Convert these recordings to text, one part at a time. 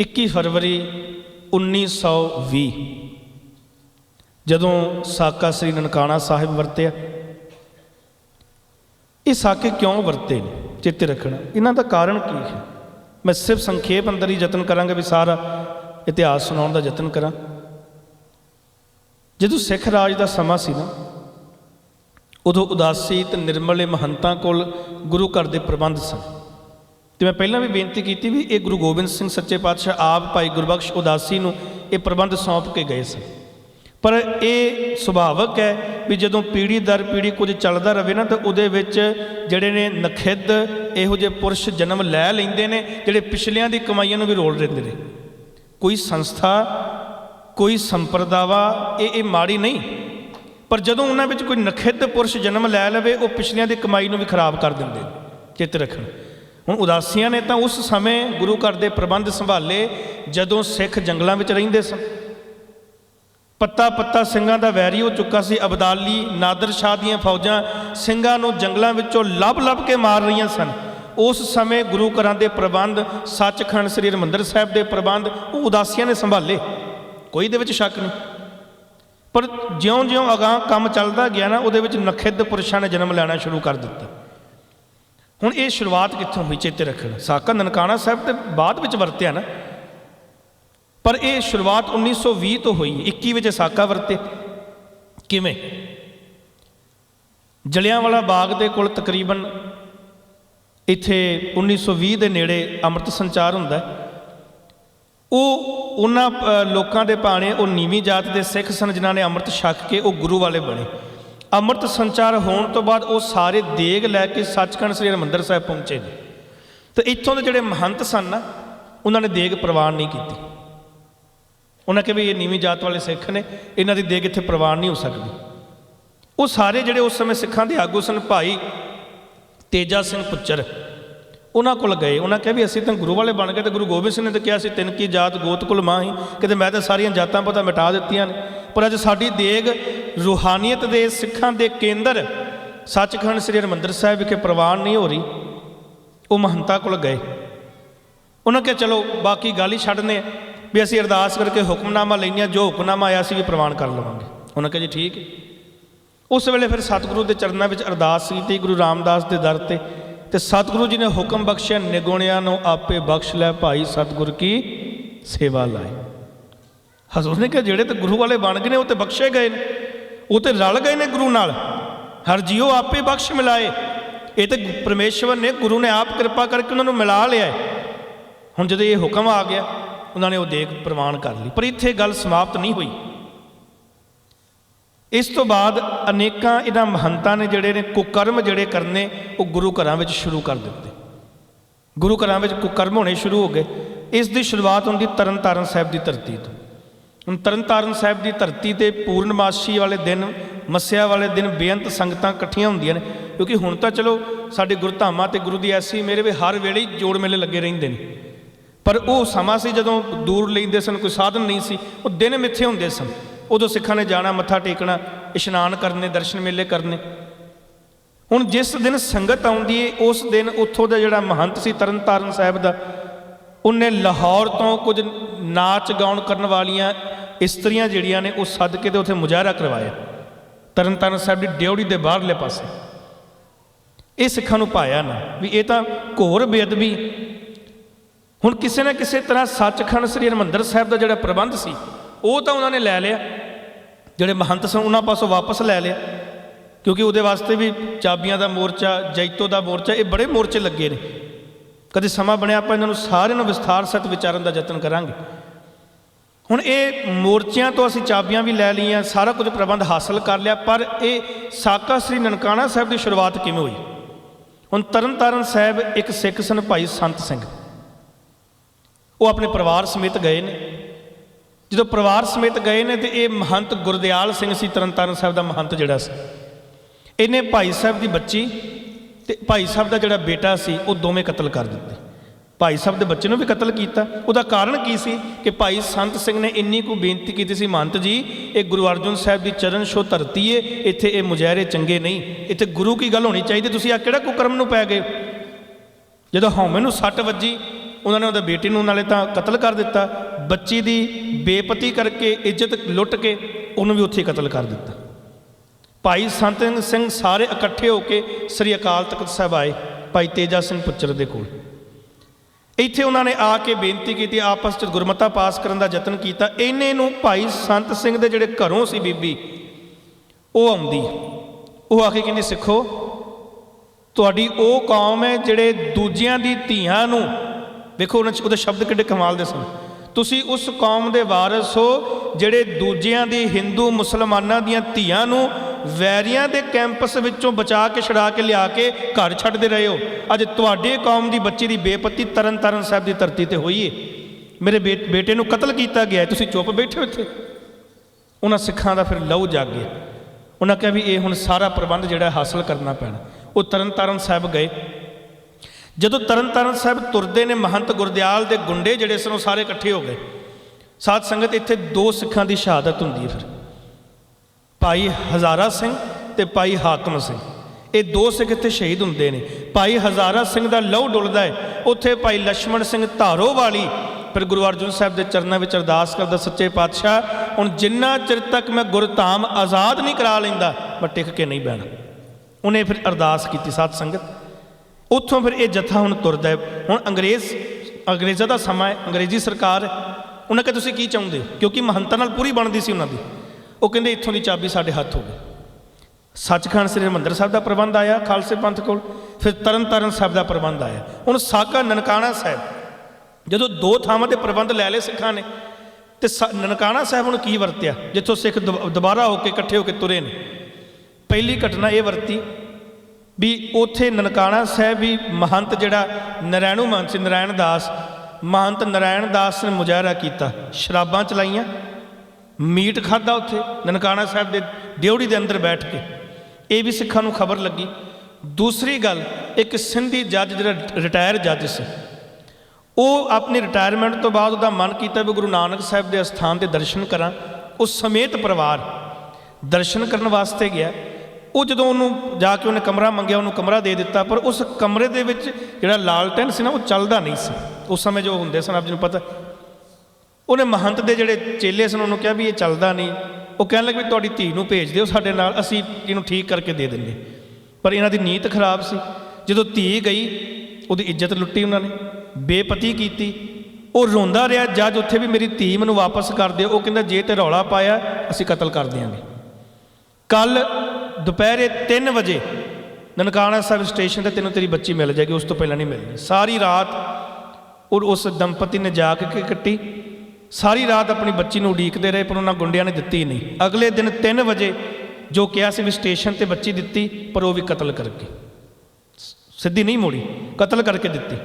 21 ਫਰਵਰੀ 1920 ਜਦੋਂ ਸਾਕਾ ਸ੍ਰੀ ਨਨਕਾਣਾ ਸਾਹਿਬ ਵਰਤਿਆ। ਇਹ ਸਾਕੇ ਕਿਉਂ ਵਰਤੇ ਨੇ? ਚਿੱਤੇ ਰੱਖਣਾ। ਇਹਨਾਂ ਦਾ ਕਾਰਨ ਕੀ ਹੈ? ਮੈਂ ਸਿਰਫ ਸੰਖੇਪ ਅੰਦਰ ਹੀ ਯਤਨ ਕਰਾਂਗਾ ਵੀ ਸਾਰਾ ਇਤਿਹਾਸ ਸੁਣਾਉਣ ਦਾ ਯਤਨ ਕਰਾਂ। ਜਦੋਂ ਸਿੱਖ ਰਾਜ ਦਾ ਸਮਾਂ ਸੀ ਨਾ, ਉਦੋਂ ਉਦਾਸੀ ਤੇ ਨਿਰਮਲੇ ਮਹੰਤਾਂ ਕੋਲ ਗੁਰੂ ਘਰ ਦੇ ਪ੍ਰਬੰਧ ਸਨ। ਤੇ ਮੈਂ ਪਹਿਲਾਂ ਵੀ ਬੇਨਤੀ ਕੀਤੀ ਵੀ ਇਹ ਗੁਰੂ ਗੋਬਿੰਦ ਸਿੰਘ ਸੱਚੇ ਪਾਤਸ਼ਾਹ ਆਪ ਭਾਈ ਗੁਰਬਖਸ਼ ਉਦਾਸੀ ਨੂੰ ਇਹ ਪ੍ਰਬੰਧ ਸੌਂਪ ਕੇ ਗਏ ਸਨ। ਪਰ ਇਹ ਸੁਭਾਵਕ ਹੈ ਵੀ ਜਦੋਂ ਪੀੜੀ ਦਰ ਪੀੜੀ ਕੁਝ ਚੱਲਦਾ ਰਵੇ ਨਾ, ਤਾਂ ਉਹਦੇ ਵਿੱਚ ਜਿਹੜੇ ਨੇ ਨਖਿੱਧ, ਇਹੋ ਜਿਹੇ ਪੁਰਸ਼ ਜਨਮ ਲੈ ਲੈਂਦੇ ਨੇ, ਜਿਹੜੇ ਪਿਛਲਿਆਂ ਦੀ ਕਮਾਈਆਂ ਨੂੰ ਵੀ ਰੋਲ ਦਿੰਦੇ ਨੇ। ਕੋਈ ਸੰਸਥਾ, ਕੋਈ ਸੰਪਰਦਾਵਾ, ਇਹ ਇਹ ਮਾੜੀ ਨਹੀਂ। ਪਰ ਜਦੋਂ ਉਹਨਾਂ ਵਿੱਚ ਕੋਈ ਨਖਿੱਧ ਪੁਰਸ਼ ਜਨਮ ਲੈ ਲਵੇ, ਉਹ ਪਿਛਲਿਆਂ ਦੀ ਕਮਾਈ ਨੂੰ ਵੀ ਖਰਾਬ ਕਰ ਦਿੰਦੇ ਨੇ। ਚਿੱਤ ਰੱਖਣ। ਹੁਣ ਉਦਾਸੀਆਂ ਨੇ ਤਾਂ ਉਸ ਸਮੇਂ ਗੁਰੂ ਘਰ ਦੇ ਪ੍ਰਬੰਧ ਸੰਭਾਲੇ ਜਦੋਂ ਸਿੱਖ ਜੰਗਲਾਂ ਵਿੱਚ ਰਹਿੰਦੇ ਸਨ। ਪੱਤਾ ਪੱਤਾ ਸਿੰਘਾਂ ਦਾ ਵੈਰੀ ਹੋ ਚੁੱਕਾ ਸੀ। ਅਬਦਾਲੀ, ਨਾਦਰ ਸ਼ਾਹ ਦੀਆਂ ਫੌਜਾਂ ਸਿੰਘਾਂ ਨੂੰ ਜੰਗਲਾਂ ਵਿੱਚੋਂ ਲੱਭ ਲੱਭ ਕੇ ਮਾਰ ਰਹੀਆਂ ਸਨ। ਉਸ ਸਮੇਂ ਗੁਰੂ ਘਰਾਂ ਦੇ ਪ੍ਰਬੰਧ, ਸੱਚਖੰਡ ਸ੍ਰੀ ਹਰਿਮੰਦਰ ਸਾਹਿਬ ਦੇ ਪ੍ਰਬੰਧ ਉਹ ਉਦਾਸੀਆਂ ਨੇ ਸੰਭਾਲੇ। ਕੋਈ ਦੇ ਵਿੱਚ ਸ਼ੱਕ ਨਹੀਂ। ਪਰ ਜਿਉਂ-ਜਿਉਂ ਅਗਾਹ ਕੰਮ ਚੱਲਦਾ ਗਿਆ ਨਾ, ਉਹਦੇ ਵਿੱਚ ਨਖਿੱਧ ਪੁਰਸ਼ਾਂ ਨੇ ਜਨਮ ਲੈਣਾ ਸ਼ੁਰੂ ਕਰ ਦਿੱਤਾ। ਹੁਣ ਇਹ ਸ਼ੁਰੂਆਤ ਕਿੱਥੋਂ ਹੋਈ? ਚੇਤੇ ਰੱਖਣਾ। ਸਾਕਾ ਨਨਕਾਣਾ ਸਾਹਿਬ ਤੇ ਬਾਅਦ ਵਿੱਚ ਵਰਤਿਆ ਨਾ। ਪਰ ਇਹ ਸ਼ੁਰੂਆਤ 1920 ਤੋਂ ਹੋਈ 21 ਵਿੱਚ ਸਾਕਾ ਵਰਤੇ। ਕਿਵੇਂ? ਜਲਿਆਂਵਾਲਾ ਬਾਗ ਦੇ ਕੋਲ ਤਕਰੀਬਨ ਇੱਥੇ 1920 ਦੇ ਨੇੜੇ ਅੰਮ੍ਰਿਤ ਸੰਚਾਰ ਹੁੰਦਾ ਉਹ ਉਹਨਾਂ ਲੋਕਾਂ ਦੇ ਭਾਣੇ, ਉਹ ਨੀਵੀਂ ਜਾਤ ਦੇ ਸਿੱਖ ਸਨ, ਜਿਨ੍ਹਾਂ ਨੇ ਅੰਮ੍ਰਿਤ ਛਕ ਕੇ ਉਹ ਗੁਰੂ ਵਾਲੇ ਬਣੇ। ਅੰਮ੍ਰਿਤ ਸੰਚਾਰ ਹੋਣ ਤੋਂ ਬਾਅਦ ਉਹ ਸਾਰੇ ਦੇਗ ਲੈ ਕੇ ਸੱਚਖੰਡ ਸ੍ਰੀ ਹਰਿਮੰਦਰ ਸਾਹਿਬ ਪਹੁੰਚੇ ਨੇ। ਤੇ ਇੱਥੋਂ ਦੇ ਜਿਹੜੇ ਮਹੰਤ ਸਨ ਨਾ, ਉਹਨਾਂ ਨੇ ਦੇਗ ਪ੍ਰਵਾਨ ਨਹੀਂ ਕੀਤੀ। ਉਹਨਾਂ ਕਿਹਾ ਵੀ ਇਹ ਨੀਵੀਂ ਜਾਤ ਵਾਲੇ ਸਿੱਖ ਨੇ, ਇਹਨਾਂ ਦੀ ਦੇਗ ਇੱਥੇ ਪ੍ਰਵਾਨ ਨਹੀਂ ਹੋ ਸਕਦੀ। ਉਹ ਸਾਰੇ ਜਿਹੜੇ ਉਸ ਸਮੇਂ ਸਿੱਖਾਂ ਦੇ ਆਗੂ ਸਨ, ਭਾਈ ਤੇਜਾ ਸਿੰਘ ਪੁੱਚਰ। ਉਹਨਾਂ ਕੋਲ ਗਏ। ਉਹਨਾਂ ਕਿਹਾ ਵੀ ਅਸੀਂ ਤਾਂ ਗੁਰੂ ਵਾਲੇ ਬਣ ਗਏ ਤੇ ਗੁਰੂ ਗੋਬਿੰਦ ਸਿੰਘ ਨੇ ਤਾਂ ਕਿਹਾ ਸੀ, ਤਿੰਨ ਕੀ ਜਾਤ ਗੋਤ ਕੁਲ ਮਾਹੀ। ਕਿਤੇ ਮੈਂ ਤਾਂ ਸਾਰੀਆਂ ਜਾਤਾਂ ਪਤਾ ਮਿਟਾ ਦਿੱਤੀਆਂ ਨੇ। ਪਰ ਅੱਜ ਸਾਡੀ ਦੇਗ ਰੂਹਾਨੀਅਤ ਦੇ ਸਿੱਖਾਂ ਦੇ ਕੇਂਦਰ ਸੱਚਖੰਡ ਸ੍ਰੀ ਹਰਿਮੰਦਰ ਸਾਹਿਬ ਵਿਖੇ ਪ੍ਰਵਾਨ ਨਹੀਂ ਹੋ ਰਹੀ। ਉਹ ਮਹੰਤਾ ਕੋਲ ਗਏ। ਉਹਨਾਂ ਕਿਹਾ, ਚਲੋ, ਬਾਕੀ ਗੱਲ ਹੀ ਛੱਡਨੇ ਵੀ ਅਸੀਂ ਅਰਦਾਸ ਕਰਕੇ ਹੁਕਮਨਾਮਾ ਲੈਂਦੇ ਜੋ ਹੁਕਮਨਾਮਾ ਆਇਆ ਸੀ ਵੀ ਪ੍ਰਵਾਨ ਕਰ ਲਵਾਂਗੇ। ਉਹਨਾਂ ਕਿਹਾ, ਜੀ, ਠੀਕ ਹੈ। ਉਸ ਵੇਲੇ ਫਿਰ ਸਤਿਗੁਰੂ ਦੇ ਚਰਨਾਂ ਵਿੱਚ ਅਰਦਾਸ ਕੀਤੀ, ਗੁਰੂ ਰਾਮਦਾਸ ਦੇ ਦਰ ਤੇ। ਤੇ ਸਤਿਗੁਰੂ ਜੀ ਨੇ ਹੁਕਮ ਬਖਸ਼ਿਆ, ਨਿਗੁਣਿਆਂ ਨੂੰ ਆਪੇ ਬਖਸ਼ ਲੈ ਭਾਈ ਸਤਿਗੁਰ ਕੀ ਸੇਵਾ ਲਾਏ ਹਜ਼ੂਰ ਨੇ ਕਿਹਾ, ਜਿਹੜੇ ਤੇ ਗੁਰੂ ਵਾਲੇ ਬਣ ਗਏ ਨੇ, ਉਹ ਤੇ ਬਖਸ਼ੇ ਗਏ ਨੇ, ਉਹ ਤੇ ਰਲ ਗਏ ਨੇ ਗੁਰੂ ਨਾਲ। ਹਰ ਜੀਓ ਆਪੇ ਬਖਸ਼ ਮਿਲਾਏ। ਇਹ ਤੇ ਪਰਮੇਸ਼ਵਰ ਨੇ, ਗੁਰੂ ਨੇ ਆਪ ਕਿਰਪਾ ਕਰਕੇ ਉਹਨਾਂ ਨੂੰ ਮਿਲਾ ਲਿਆ। ਹੁਣ ਜਦੋਂ ਇਹ ਹੁਕਮ ਆ ਗਿਆ, ਉਹਨਾਂ ਨੇ ਉਹ ਦੇਖ ਪ੍ਰਵਾਨ ਕਰ ਲਈ। ਪਰ ਇੱਥੇ ਗੱਲ ਸਮਾਪਤ ਨਹੀਂ ਹੋਈ। ਇਸ ਤੋਂ ਬਾਅਦ ਅਨੇਕਾਂ ਇਹਨਾਂ ਮਹੰਤਾਂ ਨੇ ਜਿਹੜੇ ਨੇ ਕੁਕਰਮ ਜਿਹੜੇ ਕਰਨੇ, ਉਹ ਗੁਰੂ ਘਰਾਂ ਵਿੱਚ ਸ਼ੁਰੂ ਕਰ ਦਿੱਤੇ। ਗੁਰੂ ਘਰਾਂ ਵਿੱਚ ਕੁਕਰਮ ਹੋਣੇ ਸ਼ੁਰੂ ਹੋ ਗਏ। ਇਸ ਦੀ ਸ਼ੁਰੂਆਤ ਹੁੰਦੀ ਤਰਨਤਾਰਨ ਸਾਹਿਬ ਦੀ ਧਰਤੀ ਤੋਂ। ਹੁਣ ਤਰਨਤਾਰਨ ਸਾਹਿਬ ਦੀ ਧਰਤੀ ਤੇ ਪੂਰਨਮਾਸ਼ੀ ਵਾਲੇ ਦਿਨ, ਮੱਸਿਆ ਵਾਲੇ ਦਿਨ ਬੇਅੰਤ ਸੰਗਤਾਂ ਇਕੱਠੀਆਂ ਹੁੰਦੀਆਂ ਨੇ, ਕਿਉਂਕਿ ਹੁਣ ਤਾਂ ਚਲੋ ਸਾਡੇ ਗੁਰਧਾਮਾਂ ਤੇ ਗੁਰੂ ਦੀ ਐਸੀ ਮੇਰੇ ਵੀ ਹਰ ਵੇਲੇ ਜੋੜ ਮੇਲੇ ਲੱਗੇ ਰਹਿੰਦੇ ਨੇ। ਪਰ ਉਹ ਸਮਾਂ ਸੀ ਜਦੋਂ ਦੂਰ ਲੈਂਦੇ ਸਨ, ਕੋਈ ਸਾਧਨ ਨਹੀਂ ਸੀ, ਉਹ ਦਿਨ ਮਿੱਥੇ ਹੁੰਦੇ ਸਨ। ਉਦੋਂ ਸਿੱਖਾਂ ਨੇ ਜਾਣਾ, ਮੱਥਾ ਟੇਕਣਾ, ਇਸ਼ਨਾਨ ਕਰਨੇ, ਦਰਸ਼ਨ ਮੇਲੇ ਕਰਨੇ। ਹੁਣ ਜਿਸ ਦਿਨ ਸੰਗਤ ਆਉਂਦੀ ਏ, ਉਸ ਦਿਨ ਉੱਥੋਂ ਦਾ ਜਿਹੜਾ ਮਹੰਤ ਸੀ ਤਰਨਤਾਰਨ ਸਾਹਿਬ ਦਾ, ਉਹਨੇ ਲਾਹੌਰ ਤੋਂ ਕੁਝ ਨਾਚ ਗਾਉਣ ਕਰਨ ਵਾਲੀਆਂ ਇਸਤਰੀਆਂ ਜਿਹੜੀਆਂ ਨੇ, ਉਹ ਸੱਦ ਕੇ ਤੇ ਉੱਥੇ ਮੁਜ਼ਾਹਰਾ ਕਰਵਾਇਆ। ਤਰਨਤਾਰਨ ਸਾਹਿਬ ਦੀ ਡਿਉੜੀ ਦੇ ਬਾਹਰਲੇ ਪਾਸੇ। ਇਹ ਸਿੱਖਾਂ ਨੂੰ ਪਾਇਆ ਨਾ, ਵੀ ਇਹ ਤਾਂ ਘੋਰ ਬੇਅਦਬੀ। ਹੁਣ ਕਿਸੇ ਨਾ ਕਿਸੇ ਤਰ੍ਹਾਂ ਸੱਚਖੰਡ ਸ੍ਰੀ ਹਰਿਮੰਦਰ ਸਾਹਿਬ ਦਾ ਜਿਹੜਾ ਪ੍ਰਬੰਧ ਸੀ ਉਹ ਤਾਂ ਉਹਨਾਂ ਨੇ ਲੈ ਲਿਆ। ਜਿਹੜੇ ਮਹੰਤ ਸਨ, ਉਹਨਾਂ ਪਾਸੋਂ ਵਾਪਸ ਲੈ ਲਿਆ। ਕਿਉਂਕਿ ਉਹਦੇ ਵਾਸਤੇ ਵੀ ਚਾਬੀਆਂ ਦਾ ਮੋਰਚਾ, ਜੈਤੋ ਦਾ ਮੋਰਚਾ, ਇਹ ਬੜੇ ਮੋਰਚੇ ਲੱਗੇ ਨੇ। ਕਦੇ ਸਮਾਂ ਬਣਿਆ, ਆਪਾਂ ਇਹਨਾਂ ਨੂੰ ਸਾਰਿਆਂ ਨੂੰ ਵਿਸਥਾਰ ਸਤ ਵਿਚਾਰਨ ਦਾ ਯਤਨ ਕਰਾਂਗੇ। ਹੁਣ ਇਹ ਮੋਰਚਿਆਂ ਤੋਂ ਅਸੀਂ ਚਾਬੀਆਂ ਵੀ ਲੈ ਲਈਆਂ, ਸਾਰਾ ਕੁਝ ਪ੍ਰਬੰਧ ਹਾਸਲ ਕਰ ਲਿਆ, ਪਰ ਇਹ ਸਾਕਾ ਸ੍ਰੀ ਨਨਕਾਣਾ ਸਾਹਿਬ ਦੀ ਸ਼ੁਰੂਆਤ ਕਿਵੇਂ ਹੋਈ? ਹੁਣ ਤਰਨਤਾਰਨ ਸਾਹਿਬ ਇੱਕ ਸਿੱਖ ਸਨ, ਭਾਈ ਸੰਤ ਸਿੰਘ। ਉਹ ਆਪਣੇ ਪਰਿਵਾਰ ਸਮੇਤ ਗਏ ਨੇ। ਜਦੋਂ ਪਰਿਵਾਰ ਸਮੇਤ ਗਏ ਨੇ ਤੇ ਇਹ ਮਹੰਤ ਗੁਰਦਿਆਲ ਸਿੰਘ ਸੀ, ਤਰਨਤਾਰਨ ਸਾਹਿਬ ਦਾ ਮਹੰਤ ਜਿਹੜਾ ਸੀ। ਇਹਨੇ ਭਾਈ ਸਾਹਿਬ ਦੀ ਬੱਚੀ ਤੇ ਭਾਈ ਸਾਹਿਬ ਦਾ ਜਿਹੜਾ ਬੇਟਾ ਸੀ, ਉਹ ਦੋਵੇਂ ਕਤਲ ਕਰ ਦਿੱਤੇ। ਭਾਈ ਸਾਹਿਬ ਦੇ ਬੱਚੇ ਨੂੰ ਵੀ ਕਤਲ ਕੀਤਾ। ਉਹਦਾ ਕਾਰਨ ਕੀ ਸੀ ਕਿ ਭਾਈ ਸੰਤ ਸਿੰਘ ਨੇ ਇੰਨੀ ਕੁ ਬੇਨਤੀ ਕੀਤੀ ਸੀ, ਮਹੰਤ ਜੀ, ਇਹ ਗੁਰੂ ਅਰਜਨ ਸਾਹਿਬ ਦੀ ਚਰਨ ਛੋ ਧਰਤੀ ਏ, ਇੱਥੇ ਇਹ ਮੁਜ਼ਾਹਰੇ ਚੰਗੇ ਨਹੀਂ। ਇੱਥੇ ਗੁਰੂ ਕੀ ਗੱਲ ਹੋਣੀ ਚਾਹੀਦੀ? ਤੁਸੀਂ ਆ ਕਿਹੜਾ ਕੁਕਰਮ ਨੂੰ ਪੈ ਗਏ? ਜਦੋਂ ਹਉਮੈ ਨੂੰ ਸੱਟ ਵੱਜੀ ਉਹਨਾਂ ਨੇ ਉਹਦੇ ਬੇਟੇ ਨੂੰ ਨਾਲੇ ਤਾਂ ਕਤਲ ਕਰ ਦਿੱਤਾ, ਬੱਚੀ ਦੀ ਬੇਪਤੀ ਕਰਕੇ ਇੱਜ਼ਤ ਲੁੱਟ ਕੇ ਉਹਨੂੰ ਵੀ ਉੱਥੇ ਕਤਲ ਕਰ ਦਿੱਤਾ। ਭਾਈ ਸੰਤ ਸਿੰਘ ਸਾਰੇ ਇਕੱਠੇ ਹੋ ਕੇ ਸ੍ਰੀ ਅਕਾਲ ਤਖਤ ਸਾਹਿਬ ਆਏ, ਭਾਈ ਤੇਜਾ ਸਿੰਘ ਪੁੱਚਰ ਦੇ ਕੋਲ। ਇੱਥੇ ਉਹਨਾਂ ਨੇ ਆ ਕੇ ਬੇਨਤੀ ਕੀਤੀ, ਆਪਸ ਚ ਗੁਰਮਤਾ ਪਾਸ ਕਰਨ ਦਾ ਯਤਨ ਕੀਤਾ। ਇਹਨੇ ਨੂੰ ਭਾਈ ਸੰਤ ਸਿੰਘ ਦੇ ਜਿਹੜੇ ਘਰੋਂ ਸੀ ਬੀਬੀ, ਉਹ ਆਉਂਦੀ ਉਹ ਆ ਕੇ ਕਹਿੰਦੀ, ਸਿੱਖੋ, ਤੁਹਾਡੀ ਉਹ ਕੌਮ ਹੈ ਜਿਹੜੇ ਦੂਜਿਆਂ ਦੀ ਧੀਆਂ ਨੂੰ ਵੇਖੋ, ਉਹਨਾਂ 'ਚ ਉਹਦੇ ਸ਼ਬਦ ਕਿੱਡੇ ਕਮਾਲ ਦੇ ਸਨ। ਤੁਸੀਂ ਉਸ ਕੌਮ ਦੇ ਵਾਰਿਸ ਹੋ, ਜਿਹੜੇ ਦੂਜਿਆਂ ਦੀ ਹਿੰਦੂ, ਮੁਸਲਮਾਨਾਂ ਦੀਆਂ ਧੀਆਂ ਨੂੰ ਵੈਰੀਆਂ ਦੇ ਕੈਂਪਸ ਵਿੱਚੋਂ ਬਚਾ ਕੇ ਛੜਾ ਕੇ, ਲਿਆ ਕੇ ਘਰ ਛੱਡਦੇ ਰਹੇ ਹੋ। ਅੱਜ ਤੁਹਾਡੇ ਕੌਮ ਦੀ ਬੱਚੀ ਦੀ ਬੇਪਤੀ ਤਰਨ ਤਾਰਨ ਸਾਹਿਬ ਦੀ ਧਰਤੀ ਤੇ ਹੋਈ ਏ। ਮੇਰੇ ਬੇ- ਬੇਟੇ ਨੂੰ ਕਤਲ ਕੀਤਾ ਗਿਆ ਤੁਸੀਂ ਚੁੱਪ ਬੈਠੇ ਹੋ ਇੱਥੇ। ਉਹਨਾਂ ਸਿੱਖਾਂ ਦਾ ਫਿਰ ਲਹੂ ਜਾਗ ਗਿਆ। ਉਹਨਾਂ ਕਿਹਾ ਵੀ ਇਹ ਹੁਣ ਸਾਰਾ ਪ੍ਰਬੰਧ ਜਿਹੜਾ ਹਾਸਲ ਕਰਨਾ ਪੈਣਾ। ਉਹ ਤਰਨਤਾਰਨ ਸਾਹਿਬ ਗਏ। ਜਦੋਂ ਤਰਨਤਾਰਨ ਸਾਹਿਬ ਤੁਰਦੇ ਨੇ ਮਹੰਤ ਗੁਰਦਿਆਲ ਦੇ ਗੁੰਡੇ ਜਿਹੜੇ ਸਨ, ਉਹ ਸਾਰੇ ਇਕੱਠੇ ਹੋ ਗਏ। ਸਾਧ ਸੰਗਤ ਇੱਥੇ ਦੋ ਸਿੱਖਾਂ ਦੀ ਸ਼ਹਾਦਤ ਹੁੰਦੀ ਹੈ ਫਿਰ। ਭਾਈ ਹਜ਼ਾਰਾ ਸਿੰਘ ਤੇ ਭਾਈ ਹਾਕਮ ਸਿੰਘ। ਇਹ ਦੋ ਸਿੱਖ ਇੱਥੇ ਸ਼ਹੀਦ ਹੁੰਦੇ ਨੇ। ਭਾਈ ਹਜ਼ਾਰਾ ਸਿੰਘ ਦਾ ਲਹੂ ਡੁੱਲਦਾ ਹੈ। ਉੱਥੇ ਭਾਈ ਲక్ష్మణ ਸਿੰਘ ਧਾਰੋ ਵਾਲੀ ਫਿਰ ਗੁਰੂ ਅਰਜਨ ਸਾਹਿਬ ਦੇ ਚਰਨਾਂ ਵਿੱਚ ਅਰਦਾਸ ਕਰਦਾ, ਸੱਚੇ ਪਾਤਸ਼ਾਹ, ਹੁਣ ਜਿੰਨਾ ਚਿਰ ਤੱਕ ਮੈਂ ਗੁਰਧਾਮ ਆਜ਼ਾਦ ਨਹੀਂ ਕਰਾ ਲੈਂਦਾ, ਮੈਂ ਟਿਕ ਕੇ ਨਹੀਂ ਬਹਿਣਾ। ਉਹਨੇ ਫਿਰ ਅਰਦਾਸ ਕੀਤੀ ਸਾਧ ਸੰਗਤ। ਉੱਥੋਂ ਫਿਰ ਇਹ ਜਥਾ ਹੁਣ ਤੁਰਦਾ ਹੈ। ਹੁਣ ਅੰਗਰੇਜ਼, ਅੰਗਰੇਜ਼ਾਂ ਦਾ ਸਮਾਂ ਹੈ, ਅੰਗਰੇਜ਼ੀ ਸਰਕਾਰ ਉਹਨਾਂ ਕਿ ਤੁਸੀਂ ਕੀ ਚਾਹੁੰਦੇ ਹੋ? ਕਿਉਂਕਿ ਮਹੰਤਾਂ ਨਾਲ ਪੂਰੀ ਬਣਦੀ ਸੀ ਉਹਨਾਂ ਦੀ। ਉਹ ਕਹਿੰਦੇ ਇੱਥੋਂ ਦੀ ਚਾਬੀ ਸਾਡੇ ਹੱਥ ਹੋ ਗਈ। ਸੱਚਖੰਡ ਸ੍ਰੀ ਹਰਿਮੰਦਰ ਸਾਹਿਬ ਦਾ ਪ੍ਰਬੰਧ ਆਇਆ, ਖਾਲਸੇ ਪੰਥ ਕੋਲ। ਫਿਰ ਤਰਨਤਾਰਨ ਸਾਹਿਬ ਦਾ ਪ੍ਰਬੰਧ ਆਇਆ। ਹੁਣ ਸਾਕਾ ਨਨਕਾਣਾ ਸਾਹਿਬ, ਜਦੋਂ ਦੋ ਥਾਵਾਂ ਤੇ ਪ੍ਰਬੰਧ ਲੈ ਲਏ ਸਿੱਖਾਂ ਨੇ, ਤੇ ਸ- ਨਨਕਾਣਾ ਸਾਹਿਬ ਹੁਣ ਕੀ ਵਰਤਿਆ? ਜਿੱਥੋਂ ਸਿੱਖ ਦੁਬ- ਦੁਬਾਰਾ ਹੋ ਕੇ ਇਕੱਠੇ ਹੋ ਕੇ ਤੁਰੇ ਨੇ। ਪਹਿਲੀ ਘਟਨਾ ਇਹ ਵਰਤੀ ਵੀ ਉਥੇ ਨਨਕਾਣਾ ਸਾਹਿਬ ਵੀ ਮਹੰਤ ਜਿਹੜਾ ਨਰੈਣੂ ਮਹੰਤ ਸੀ ਨਰਾਇਣ ਦਾਸ, ਮਹੰਤ ਨਰਾਇਣ ਦਾਸ ਨੇ ਮੁਜ਼ਾਹਰਾ ਕੀਤਾ, ਸ਼ਰਾਬਾਂ ਚਲਾਈਆਂ, ਮੀਟ ਖਾਦਾ ਉੱਥੇ, ਨਨਕਾਣਾ ਸਾਹਿਬ ਦੇ ਡਿਉੜੀ ਦੇ ਅੰਦਰ ਬੈਠ ਕੇ। ਇਹ ਵੀ ਸਿੱਖਾਂ ਨੂੰ ਖਬਰ ਲੱਗੀ। ਦੂਸਰੀ ਗੱਲ, ਇੱਕ ਸਿੰਧੀ ਜੱਜ ਜਿਹੜਾ ਰਿਟਾਇਰ ਜੱਜ ਸੀ, ਉਹ ਆਪਣੀ ਰਿਟਾਇਰਮੈਂਟ ਤੋਂ ਬਾਅਦ ਉਹਦਾ ਮਨ ਕੀਤਾ ਵੀ ਗੁਰੂ ਨਾਨਕ ਸਾਹਿਬ ਦੇ ਅਸਥਾਨ ਤੇ ਦਰਸ਼ਨ ਕਰਾਂ। ਉਸ ਸਮੇਤ ਪਰਿਵਾਰ ਦਰਸ਼ਨ ਕਰਨ ਵਾਸਤੇ ਗਿਆ। ਉਹ ਜਦੋਂ ਉਹਨੂੰ ਜਾ ਕੇ ਉਹਨੇ ਕਮਰਾ ਮੰਗਿਆ, ਉਹਨੂੰ ਕਮਰਾ ਦੇ ਦਿੱਤਾ, ਪਰ ਉਸ ਕਮਰੇ ਦੇ ਵਿੱਚ ਜਿਹੜਾ ਲਾਲਟੈਨ ਸੀ ਨਾ, ਉਹ ਚੱਲਦਾ ਨਹੀਂ ਸੀ। ਉਸ ਸਮੇਂ ਜੋ ਹੁੰਦੇ ਸਨ, ਆਪ ਜੀ ਨੂੰ ਪਤਾ। ਉਹਨੇ ਮਹੰਤ ਦੇ ਜਿਹੜੇ ਚੇਲੇ ਸਨ, ਉਹਨੂੰ ਕਿਹਾ ਵੀ ਇਹ ਚੱਲਦਾ ਨਹੀਂ। ਉਹ ਕਹਿਣ ਲੱਗੇ ਵੀ ਤੁਹਾਡੀ ਧੀ ਨੂੰ ਭੇਜ ਦਿਓ ਸਾਡੇ ਨਾਲ, ਅਸੀਂ ਇਹਨੂੰ ਠੀਕ ਕਰਕੇ ਦੇ ਦਿੰਦੇ। ਪਰ ਇਹਨਾਂ ਦੀ ਨੀਤ ਖਰਾਬ ਸੀ। ਜਦੋਂ ਧੀ ਗਈ, ਉਹਦੀ ਇੱਜ਼ਤ ਲੁੱਟੀ ਉਹਨਾਂ ਨੇ, ਬੇਪਤੀ ਕੀਤੀ। ਉਹ ਰੋਂਦਾ ਰਿਹਾ ਜੱਜ ਉੱਥੇ ਵੀ ਮੇਰੀ ਧੀ ਮੈਨੂੰ ਵਾਪਸ ਕਰ ਦਿਓ। ਉਹ ਕਹਿੰਦਾ, ਜੇ ਤੇ ਰੌਲਾ ਪਾਇਆ, ਅਸੀਂ ਕਤਲ ਕਰ ਦਿਆਂਗੇ। ਕੱਲ ਦੁਪਹਿਰੇ 3 ਵਜੇ ਨਨਕਾਣਾ ਸਾਹਿਬ ਸਟੇਸ਼ਨ ਤੇ ਤੈਨੂੰ ਤੇਰੀ ਬੱਚੀ ਮਿਲ ਜਾਏਗੀ, ਉਸ ਤੋਂ ਪਹਿਲਾਂ ਨਹੀਂ ਮਿਲਣੀ। ਸਾਰੀ ਰਾਤ ਔਰ ਉਸ ਦੰਪਤੀ ਨੇ ਜਾਗ ਕੇ ਕੱਟੀ। ਸਾਰੀ ਰਾਤ ਆਪਣੀ ਬੱਚੀ ਨੂੰ ਉਡੀਕਦੇ ਰਹੇ, ਪਰ ਉਹਨਾਂ ਗੁੰਡਿਆਂ ਨੇ ਦਿੱਤੀ ਨਹੀਂ। ਅਗਲੇ ਦਿਨ 3 ਵਜੇ ਜੋ ਕਿਹਾ ਸੀ ਵੀ ਸਟੇਸ਼ਨ ਤੇ ਬੱਚੀ ਦਿੱਤੀ, ਪਰ ਉਹ ਵੀ ਕਤਲ ਕਰਕੇ ਸਿੱਧੀ ਨਹੀਂ ਮੋੜੀ, ਕਤਲ ਕਰਕੇ ਦਿੱਤੀ।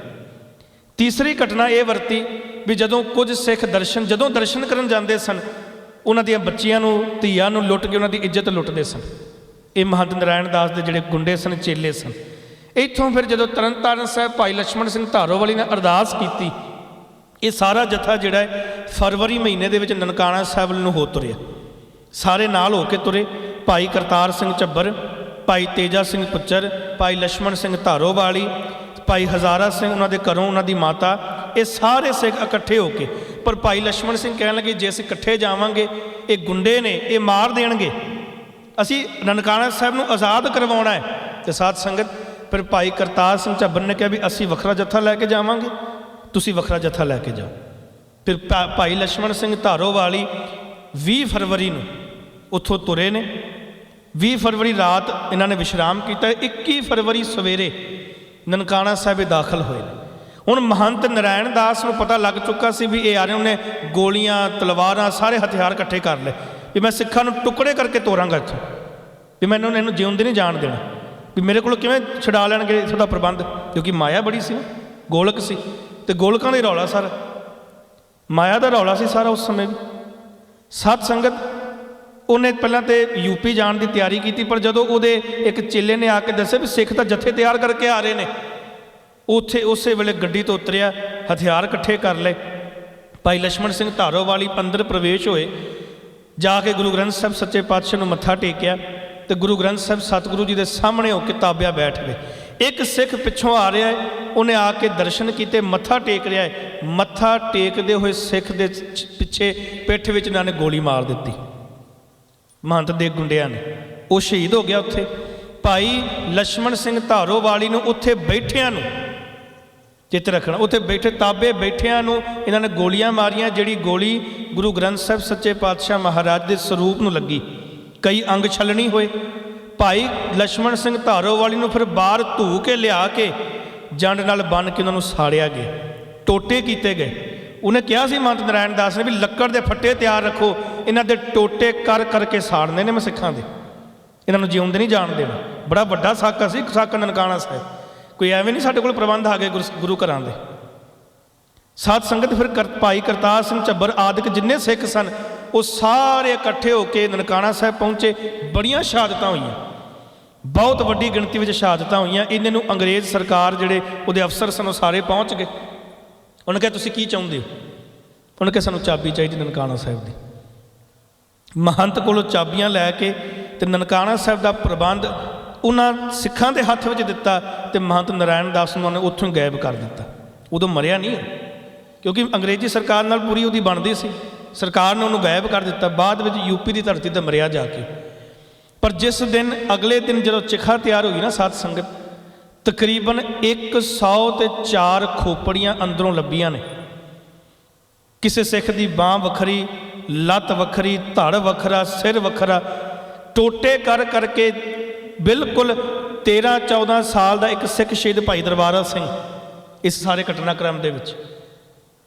ਤੀਸਰੀ ਘਟਨਾ ਇਹ ਵਰਤੀ ਵੀ ਜਦੋਂ ਕੁਝ ਸਿੱਖ ਦਰਸ਼ਨ, ਜਦੋਂ ਦਰਸ਼ਨ ਕਰਨ ਜਾਂਦੇ ਸਨ, ਉਹਨਾਂ ਦੀਆਂ ਬੱਚੀਆਂ ਨੂੰ, ਧੀਆਂ ਨੂੰ ਲੁੱਟ ਕੇ ਉਹਨਾਂ ਦੀ ਇੱਜ਼ਤ ਲੁੱਟਦੇ ਸਨ। ਇਹ ਮਹੰਤ ਨਰਾਇਣ ਦਾਸ ਦੇ ਜਿਹੜੇ ਗੁੰਡੇ ਸਨ, ਚੇਲੇ ਸਨ। ਇੱਥੋਂ ਫਿਰ ਜਦੋਂ ਤਰਨਤਾਰਨ ਸਾਹਿਬ ਭਾਈ ਲక్ష్మణ ਸਿੰਘ ਧਾਰੋਵਾਲੀ ਨੇ ਅਰਦਾਸ ਕੀਤੀ, ਇਹ ਸਾਰਾ ਜਥਾ ਜਿਹੜਾ ਫਰਵਰੀ ਮਹੀਨੇ ਦੇ ਵਿੱਚ ਨਨਕਾਣਾ ਸਾਹਿਬ ਨੂੰ ਹੋ ਤੁਰਿਆ। ਸਾਰੇ ਨਾਲ ਹੋ ਕੇ ਤੁਰੇ। ਭਾਈ ਕਰਤਾਰ ਸਿੰਘ ਚੱਬਰ ਭਾਈ ਤੇਜਾ ਸਿੰਘ ਪੁੱਚਰ, ਭਾਈ ਲక్ష్మణ ਸਿੰਘ ਧਾਰੋਵਾਲੀ, ਭਾਈ ਹਜ਼ਾਰਾ ਸਿੰਘ ਉਹਨਾਂ ਦੇ ਘਰੋਂ ਉਹਨਾਂ ਦੀ ਮਾਤਾ, ਇਹ ਸਾਰੇ ਸਿੱਖ ਇਕੱਠੇ ਹੋ ਕੇ। ਪਰ ਭਾਈ ਲక్ష్మణ ਸਿੰਘ ਕਹਿਣ ਲੱਗੇ, ਜੇ ਅਸੀਂ ਇਕੱਠੇ ਜਾਵਾਂਗੇ, ਇਹ ਗੁੰਡੇ ਨੇ, ਇਹ ਮਾਰ ਦੇਣਗੇ। ਅਸੀਂ ਨਨਕਾਣਾ ਸਾਹਿਬ ਨੂੰ ਆਜ਼ਾਦ ਕਰਵਾਉਣਾ ਹੈ ਤੇ ਸਾਧ ਸੰਗਤ, ਫਿਰ ਭਾਈ ਕਰਤਾਰ ਸਿੰਘ ਚੱਬਨ ਨੇ ਕਿਹਾ ਵੀ ਅਸੀਂ ਵੱਖਰਾ ਜੱਥਾ ਲੈ ਕੇ ਜਾਵਾਂਗੇ, ਤੁਸੀਂ ਵੱਖਰਾ ਜੱਥਾ ਲੈ ਕੇ ਜਾਓ। ਫਿਰ ਭਾਈ ਲక్ష్మణ ਸਿੰਘ ਧਾਰੋਵਾਲੀ 20 ਫਰਵਰੀ ਨੂੰ ਉੱਥੋਂ ਤੁਰੇ ਨੇ। 20 ਫਰਵਰੀ ਰਾਤ ਇਹਨਾਂ ਨੇ ਵਿਸ਼ਰਾਮ ਕੀਤਾ 21 ਫਰਵਰੀ ਸਵੇਰੇ ਨਨਕਾਣਾ ਸਾਹਿਬ ਦਾਖਲ ਹੋਏ ਨੇ। ਹੁਣ ਮਹੰਤ ਨਾਰਾਇਣ ਦਾਸ ਨੂੰ ਪਤਾ ਲੱਗ ਚੁੱਕਾ ਸੀ ਵੀ ਇਹ ਆ ਰਹੇ ਉਹਨੇ ਗੋਲੀਆਂ, ਤਲਵਾਰਾਂ ਸਾਰੇ ਹਥਿਆਰ ਇਕੱਠੇ ਕਰ ਲਏ। ਵੀ ਮੈਂ ਸਿੱਖਾਂ ਨੂੰ ਟੁਕੜੇ ਕਰਕੇ ਤੋਰਾਂਗਾ ਇੱਥੋਂ। ਵੀ ਮੈਨੂੰ ਇਹਨੂੰ ਜਿਉਂਦੇ ਨਹੀਂ ਜਾਣ ਦੇਣਾ। ਵੀ ਮੇਰੇ ਕੋਲ ਕਿਵੇਂ ਛਡਾ ਲੈਣਗੇ ਇਸ ਦਾ ਪ੍ਰਬੰਧ? ਕਿਉਂਕਿ ਮਾਇਆ ਬੜੀ ਸੀ ਗੋਲਕ ਸੀ। ਤੇ ਗੋਲਕਾਂ ਦੇ ਰੌਲਾ ਸਰ। ਮਾਇਆ ਦਾ ਰੌਲਾ ਸੀ ਸਾਰਾ ਉਸ ਸਮੇਂ ਵੀ। ਸਤ ਸੰਗਤ ਉਹਨੇ ਪਹਿਲਾਂ ਤੇ ਯੂਪੀ ਜਾਣ ਦੀ ਤਿਆਰੀ ਕੀਤੀ, ਪਰ ਜਦੋਂ ਉਹਦੇ ਇੱਕ ਚੇਲੇ ਨੇ ਆ ਕੇ ਦੱਸਿਆ ਵੀ ਸਿੱਖ ਤਾਂ ਜੱਥੇ ਤਿਆਰ ਕਰਕੇ ਆ ਰਹੇ ਨੇ, ਉੱਥੇ ਉਸੇ ਵੇਲੇ ਗੱਡੀ ਤੋਂ ਉਤਰਿਆ, ਹਥਿਆਰ ਇਕੱਠੇ ਕਰ ਲਏ। ਭਾਈ ਲక్ష్మణ ਸਿੰਘ ਧਾਰੋਵਾਲੀ ਪੰਦਰ ਪ੍ਰਵੇਸ਼ ਹੋਏ। ਜਾ ਕੇ ਗੁਰੂ ਗ੍ਰੰਥ ਸਾਹਿਬ ਸੱਚੇ ਪਾਤਸ਼ਾਹ ਨੂੰ ਮੱਥਾ ਟੇਕਿਆ ਤੇ ਗੁਰੂ ਗ੍ਰੰਥ ਸਾਹਿਬ ਸਤਿਗੁਰੂ ਜੀ ਦੇ ਸਾਹਮਣੇ ਉਹ ਕਿਤਾਬਿਆ ਬੈਠ ਗਏ। ਇੱਕ ਸਿੱਖ ਪਿੱਛੋਂ ਆ ਰਿਹਾ ਹੈ, ਉਹਨੇ ਆ ਕੇ ਦਰਸ਼ਨ ਕੀਤੇ, ਮੱਥਾ ਟੇਕ ਰਿਹਾ ਹੈ। ਮੱਥਾ ਟੇਕਦੇ ਹੋਏ ਸਿੱਖ ਦੇ ਪਿੱਛੇ ਪਿੱਠ ਵਿੱਚ ਇਹਨਾਂ ਨੇ ਗੋਲੀ ਮਾਰ ਦਿੱਤੀ। ਮਹੰਤ ਦੇ ਗੁੰਡਿਆਂ ਨੇ। ਉਹ ਸ਼ਹੀਦ ਹੋ ਗਿਆ ਉੱਥੇ। ਭਾਈ ਲక్ష్మణ ਸਿੰਘ ਧਾਰੋਵਾਲੀ ਨੂੰ ਉੱਥੇ ਬੈਠਿਆਂ ਨੂੰ ਚਿੱਤ ਰੱਖਣਾ। ਉੱਥੇ ਬੈਠੇ ਤਾਬੇ ਬੈਠਿਆਂ ਨੂੰ ਇਹਨਾਂ ਨੇ ਗੋਲੀਆਂ ਮਾਰੀਆਂ, ਜਿਹੜੀ ਗੋਲੀ ਗੁਰੂ ਗ੍ਰੰਥ ਸਾਹਿਬ ਸੱਚੇ ਪਾਤਸ਼ਾਹ ਮਹਾਰਾਜ ਦੇ ਸਰੂਪ ਨੂੰ ਲੱਗੀ। ਕਈ ਅੰਗ ਛਲਣੀ ਹੋਏ। ਭਾਈ ਲక్ష్మణ ਸਿੰਘ ਧਾਰੋ ਵਾਲੀ ਨੂੰ ਫਿਰ ਬਾਹਰ ਧੂ ਕੇ ਲਿਆ ਕੇ ਜੰਡ ਨਾਲ ਬੰਨ ਕੇ ਉਹਨਾਂ ਨੂੰ ਸਾੜਿਆ ਗਿਆ। ਟੋਟੇ ਕੀਤੇ ਗਏ। ਉਹਨੇ ਕਿਹਾ ਸੀ ਮੰਤ ਨਰਾਇਣ ਦਾਸ ਨੇ ਵੀ ਲੱਕੜ ਦੇ ਫੱਟੇ ਤਿਆਰ ਰੱਖੋ। ਇਹਨਾਂ ਦੇ ਟੋਟੇ ਕਰ ਕਰਕੇ ਸਾੜਨੇ ਨੇ ਮੈਂ ਸਿੱਖਾਂ ਦੇ। ਇਹਨਾਂ ਨੂੰ ਜਿਉਂਦੇ ਨਹੀਂ ਜਾਣ ਦੇਣਾ। ਬੜਾ ਵੱਡਾ ਸਾਕਾ ਸੀ, ਸਾਕਾ ਨਨਕਾਣਾ ਸਾਹਿਬ। ਕੋਈ ਐਵੇਂ ਨਹੀਂ ਸਾਡੇ ਕੋਲ ਪ੍ਰਬੰਧ ਆ ਗਏ ਗੁਰੂ ਗੁਰੂ ਘਰਾਂ ਦੇ। ਸਾਧ ਸੰਗਤ ਫਿਰ ਕਰ, ਭਾਈ ਕਰਤਾਰ ਸਿੰਘ ਝੱਬਰ ਆਦਿਕ ਜਿੰਨੇ ਸਿੱਖ ਸਨ ਉਹ ਸਾਰੇ ਇਕੱਠੇ ਹੋ ਕੇ ਨਨਕਾਣਾ ਸਾਹਿਬ ਪਹੁੰਚੇ ਬੜੀਆਂ ਸ਼ਹਾਦਤਾਂ ਹੋਈਆਂ। ਬਹੁਤ ਵੱਡੀ ਗਿਣਤੀ ਵਿੱਚ ਸ਼ਹਾਦਤਾਂ ਹੋਈਆਂ। ਇਹਨਾਂ ਨੂੰ ਅੰਗਰੇਜ਼ ਸਰਕਾਰ ਜਿਹੜੇ ਉਹਦੇ ਅਫਸਰ ਸਨ ਉਹ ਸਾਰੇ ਪਹੁੰਚ ਗਏ। ਉਹਨੇ ਕਿਹਾ ਤੁਸੀਂ ਕੀ ਚਾਹੁੰਦੇ ਹੋ? ਉਹਨੇ ਕਿਹਾ ਸਾਨੂੰ ਚਾਬੀ ਚਾਹੀਦੀ ਨਨਕਾਣਾ ਸਾਹਿਬ ਦੀ। ਮਹੰਤ ਕੋਲੋਂ ਚਾਬੀਆਂ ਲੈ ਕੇ ਤੇ ਨਨਕਾਣਾ ਸਾਹਿਬ ਦਾ ਪ੍ਰਬੰਧ ਉਹਨਾਂ ਸਿੱਖਾਂ ਦੇ ਹੱਥ ਵਿੱਚ ਦਿੱਤਾ ਤੇ ਮਹੰਤ ਨਾਰਾਇਣ ਦਾਸ ਨੂੰ ਉਹਨੇ ਉੱਥੋਂ ਗਾਇਬ ਕਰ ਦਿੱਤਾ। ਉਦੋਂ ਮਰਿਆ ਨਹੀਂ ਉਹ। ਕਿਉਂਕਿ ਅੰਗਰੇਜ਼ੀ ਸਰਕਾਰ ਨਾਲ ਪੂਰੀ ਉਹਦੀ ਬਣਦੀ ਸੀ। ਸਰਕਾਰ ਨੇ ਉਹਨੂੰ ਗਾਇਬ ਕਰ ਦਿੱਤਾ, ਬਾਅਦ ਵਿੱਚ ਯੂਪੀ ਦੀ ਧਰਤੀ ਤੇ ਮਰਿਆ ਜਾ ਕੇ। ਪਰ ਜਿਸ ਦਿਨ ਅਗਲੇ ਦਿਨ ਜਦੋਂ ਚਿਖਾ ਤਿਆਰ ਹੋਈ ਨਾ ਸਾਧ ਸੰਗਤ, ਤਕਰੀਬਨ 100 ਤੇ 4 ਖੋਪੜੀਆਂ ਅੰਦਰੋਂ ਲੱਭੀਆਂ ਨੇ। ਕਿਸੇ ਸਿੱਖ ਦੀ ਬਾਹ ਵੱਖਰੀ, ਲੱਤ ਵੱਖਰੀ, ਧੜ ਵੱਖਰਾ, ਸਿਰ ਵੱਖਰਾ, ਟੋਟੇ ਕਰ ਕਰਕੇ ਬਿਲਕੁਲ 13 14 ਸਾਲ ਦਾ ਇੱਕ ਸਿੱਖ ਸ਼ਹੀਦ ਭਾਈ ਦਰਬਾਰਾ ਸਿੰਘ ਇਸ ਸਾਰੇ ਘਟਨਾਕ੍ਰਮ ਦੇ ਵਿੱਚ।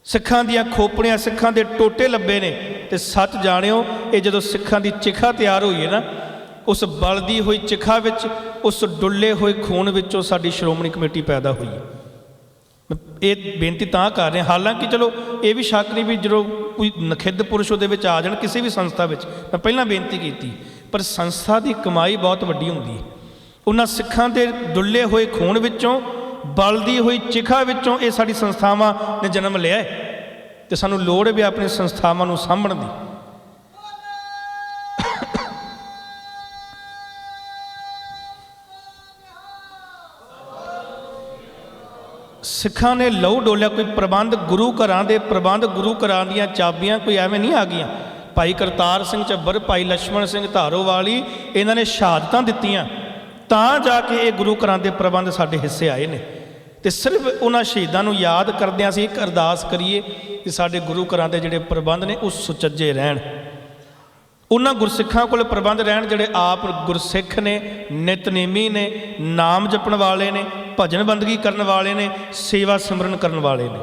ਸਿੱਖਾਂ ਦੀਆਂ ਖੋਪੜੀਆਂ, ਸਿੱਖਾਂ ਦੇ ਟੋਟੇ ਲੱਭੇ ਨੇ ਤੇ ਸੱਚ ਜਾਣਿਓ, ਇਹ ਜਦੋਂ ਸਿੱਖਾਂ ਦੀ ਚਿਖਾ ਤਿਆਰ ਹੋਈ ਹੈ ਨਾ, ਉਸ ਬਲਦੀ ਹੋਈ ਚਿਖਾ ਵਿੱਚ, ਉਸ ਡੁੱਲੇ ਹੋਏ ਖੂਨ ਵਿੱਚੋਂ ਸਾਡੀ ਸ਼੍ਰੋਮਣੀ ਕਮੇਟੀ ਪੈਦਾ ਹੋਈ ਇਹ ਬੇਨਤੀ ਤਾਂ ਕਰ ਰਿਹਾ, ਹਾਲਾਂਕਿ ਚਲੋ ਇਹ ਵੀ ਸ਼ੱਕ ਨਹੀਂ ਵੀ ਜਦੋਂ ਕੋਈ ਨਖਿੱਧ ਪੁਰਸ਼ ਉਹਦੇ ਵਿੱਚ ਆ ਜਾਣ, ਕਿਸੇ ਵੀ ਸੰਸਥਾ ਵਿੱਚ, ਮੈਂ ਪਹਿਲਾਂ ਬੇਨਤੀ ਕੀਤੀ। ਪਰ ਸੰਸਥਾ ਦੀ ਕਮਾਈ ਬਹੁਤ ਵੱਡੀ ਹੁੰਦੀ ਹੈ। ਉਹਨਾਂ ਸਿੱਖਾਂ ਦੇ ਡੁੱਲੇ ਹੋਏ ਖੂਨ ਵਿੱਚੋਂ ਬਲਦੀ ਹੋਈ ਚਿਖਾ ਵਿੱਚੋਂ ਇਹ ਸਾਡੀ ਸੰਸਥਾਵਾਂ ਨੇ ਜਨਮ ਲਿਆ ਹੈ ਤੇ ਸਾਨੂੰ ਲੋੜ ਵੀ ਆਪਣੀ ਸੰਸਥਾਵਾਂ ਨੂੰ ਸਾਂਭਣ ਦੀ। ਸਿੱਖਾਂ ਨੇ ਲਹੂ ਡੋਲਿਆ, ਕੋਈ ਪ੍ਰਬੰਧ ਗੁਰੂ ਘਰਾਂ ਦੇ ਪ੍ਰਬੰਧ ਗੁਰੂ ਘਰਾਂ ਦੀਆਂ ਚਾਬੀਆਂ ਕੋਈ ਐਵੇਂ ਨਹੀਂ ਆ ਗਈਆਂ। ਭਾਈ ਕਰਤਾਰ ਸਿੰਘ ਚੱਬਰ ਭਾਈ ਲక్ష్మణ ਸਿੰਘ ਧਾਰੋ ਵਾਲੀ ਇਹਨਾਂ ਨੇ ਸ਼ਹਾਦਤਾਂ ਦਿੱਤੀਆਂ। ਤਾਂ ਜਾ ਕੇ ਇਹ ਗੁਰੂ ਘਰਾਂ ਦੇ ਪ੍ਰਬੰਧ ਸਾਡੇ ਹਿੱਸੇ ਆਏ ਨੇ। ਤੇ ਸਿਰਫ ਉਹਨਾਂ ਸ਼ਹੀਦਾਂ ਨੂੰ ਯਾਦ ਕਰਦਿਆਂ ਅਸੀਂ ਇੱਕ ਅਰਦਾਸ ਕਰੀਏ ਕਿ ਸਾਡੇ ਗੁਰੂ ਘਰਾਂ ਦੇ ਜਿਹੜੇ ਪ੍ਰਬੰਧ ਨੇ, ਉਹ ਸੁਚੱਜੇ ਰਹਿਣ। ਉਹਨਾਂ ਗੁਰਸਿੱਖਾਂ ਕੋਲ ਪ੍ਰਬੰਧ ਰਹਿਣ ਜਿਹੜੇ ਆਪ ਗੁਰਸਿੱਖ ਨੇ, ਨਿਤਨੇਮੀ ਨੇ, ਨਾਮ ਜਪਣ ਵਾਲੇ ਨੇ, ਭਜਨ ਬੰਦਗੀ ਕਰਨ ਵਾਲੇ ਨੇ, ਸੇਵਾ ਸਿਮਰਨ ਕਰਨ ਵਾਲੇ ਨੇ।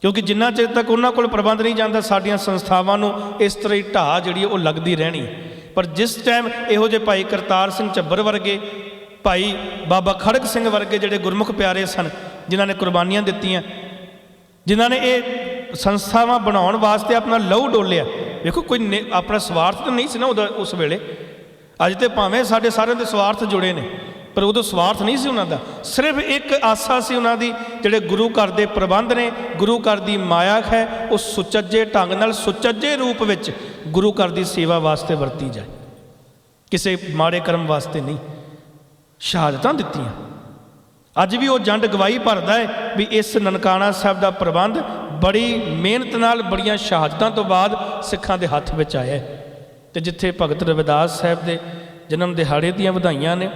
ਕਿਉਂਕਿ ਜਿੰਨਾ ਚਿਰ ਤੱਕ ਉਹਨਾਂ ਕੋਲ ਪ੍ਰਬੰਧ ਨਹੀਂ ਜਾਂਦਾ, ਸਾਡੀਆਂ ਸੰਸਥਾਵਾਂ ਨੂੰ ਇਸ ਤਰ੍ਹਾਂ ਹੀ ਢਾਹ ਜਿਹੜੀ ਉਹ ਲੱਗਦੀ ਰਹਿਣੀ। ਪਰ ਜਿਸ ਟਾਈਮ ਇਹੋ ਜਿਹੇ ਭਾਈ ਕਰਤਾਰ ਸਿੰਘ ਝੱਬਰ ਵਰਗੇ ਭਾਈ ਬਾਬਾ ਖੜਕ ਸਿੰਘ ਵਰਗੇ ਜਿਹੜੇ ਗੁਰਮੁਖ ਪਿਆਰੇ ਸਨ, ਜਿਨ੍ਹਾਂ ਨੇ ਕੁਰਬਾਨੀਆਂ ਦਿੱਤੀਆਂ, ਜਿਨ੍ਹਾਂ ਨੇ ਇਹ ਸੰਸਥਾਵਾਂ ਬਣਾਉਣ ਵਾਸਤੇ ਆਪਣਾ ਲਹੂ ਡੋਲਿਆ। ਵੇਖੋ, ਕੋਈ ਨੇ- ਆਪਣਾ ਸਵਾਰਥ ਤਾਂ ਨਹੀਂ ਸੀ ਨਾ ਉਹਦਾ ਉਸ ਵੇਲੇ। ਅੱਜ ਤੇ ਭਾਵੇਂ ਸਾਡੇ ਸਾਰਿਆਂ ਦੇ ਸਵਾਰਥ ਜੁੜੇ ਨੇ। ਪਰ ਉਦੋਂ ਸਵਾਰਥ ਨਹੀਂ ਸੀ ਉਹਨਾਂ ਦਾ। ਸਿਰਫ ਇੱਕ ਆਸਾ ਸੀ ਉਹਨਾਂ ਦੀ, ਜਿਹੜੇ ਗੁਰੂ ਘਰ ਦੇ ਪ੍ਰਬੰਧ ਨੇ, ਗੁਰੂ ਘਰ ਦੀ ਮਾਇਆ ਹੈ, ਉਹ ਸੁਚੱਜੇ ਢੰਗ ਨਾਲ, ਸੁਚੱਜੇ ਰੂਪ ਵਿੱਚ ਗੁਰੂ ਘਰ ਦੀ ਸੇਵਾ ਵਾਸਤੇ ਵਰਤੀ ਜਾਏ। ਕਿਸੇ ਮਾੜੇ ਕਰਮ ਵਾਸਤੇ ਨਹੀਂ। ਸ਼ਹਾਦਤਾਂ ਦਿੱਤੀਆਂ। ਅੱਜ ਵੀ ਉਹ ਜੰਡ ਗਵਾਹੀ ਭਰਦਾ ਹੈ ਵੀ ਇਸ ਨਨਕਾਣਾ ਸਾਹਿਬ ਦਾ ਪ੍ਰਬੰਧ ਬੜੀ ਮਿਹਨਤ ਨਾਲ, ਬੜੀਆਂ ਸ਼ਹਾਦਤਾਂ ਤੋਂ ਬਾਅਦ ਸਿੱਖਾਂ ਦੇ ਹੱਥ ਵਿੱਚ ਆਇਆ ਹੈ। ਤੇ ਜਿੱਥੇ ਭਗਤ ਰਵਿਦਾਸ ਸਾਹਿਬ ਦੇ ਜਨਮ ਦਿਹਾੜੇ ਦੀਆਂ ਵਧਾਈਆਂ ਨੇ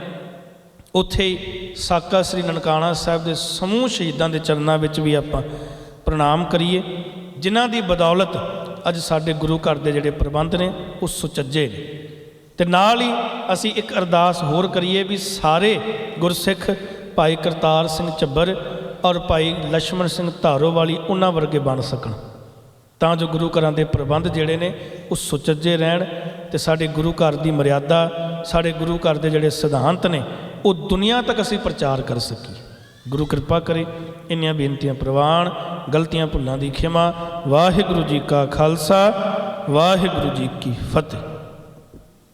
ਉੱਥੇ ਸਾਕਾ ਸ੍ਰੀ ਨਨਕਾਣਾ ਸਾਹਿਬ ਦੇ ਸਮੂਹ ਸ਼ਹੀਦਾਂ ਦੇ ਚਰਨਾਂ ਵਿੱਚ ਵੀ ਆਪਾਂ ਪ੍ਰਣਾਮ ਕਰੀਏ, ਜਿਨ੍ਹਾਂ ਦੀ ਬਦੌਲਤ ਅੱਜ ਸਾਡੇ ਗੁਰੂ ਘਰ ਦੇ ਜਿਹੜੇ ਪ੍ਰਬੰਧ ਨੇ, ਉਹ ਸੁਚੱਜੇ ਨੇ। ਤੇ ਨਾਲ ਹੀ ਅਸੀਂ ਇੱਕ ਅਰਦਾਸ ਹੋਰ ਕਰੀਏ ਵੀ ਸਾਰੇ ਗੁਰਸਿੱਖ ਭਾਈ ਕਰਤਾਰ ਸਿੰਘ ਚੱਬਰ ਔਰ ਭਾਈ ਲక్ష్మణ ਸਿੰਘ ਧਾਰੋ ਵਾਲੀ ਉਹਨਾਂ ਵਰਗੇ ਬਣ ਸਕਣ। ਤਾਂ ਜੋ ਗੁਰੂ ਘਰਾਂ ਦੇ ਪ੍ਰਬੰਧ ਜਿਹੜੇ ਨੇ, ਉਹ ਸੁਚੱਜੇ ਰਹਿਣ ਤੇ ਸਾਡੇ ਗੁਰੂ ਘਰ ਦੀ ਮਰਿਆਦਾ, ਸਾਡੇ ਗੁਰੂ ਘਰ ਦੇ ਜਿਹੜੇ ਸਿਧਾਂਤ ਨੇ ਉਹ ਦੁਨੀਆ ਤੱਕ ਅਸੀਂ ਪ੍ਰਚਾਰ ਕਰ ਸਕੀਏ। ਗੁਰੂ ਕਿਰਪਾ ਕਰੇ, ਇੰਨੀਆਂ ਬੇਨਤੀਆਂ ਪ੍ਰਵਾਨ, ਗਲਤੀਆਂ ਭੁੱਲਾਂ ਦੀ ਖਿਮਾ। ਵਾਹਿਗੁਰੂ ਜੀ ਕਾ ਖਾਲਸਾ, ਵਾਹਿਗੁਰੂ ਜੀ ਕੀ ਫਤਿਹ।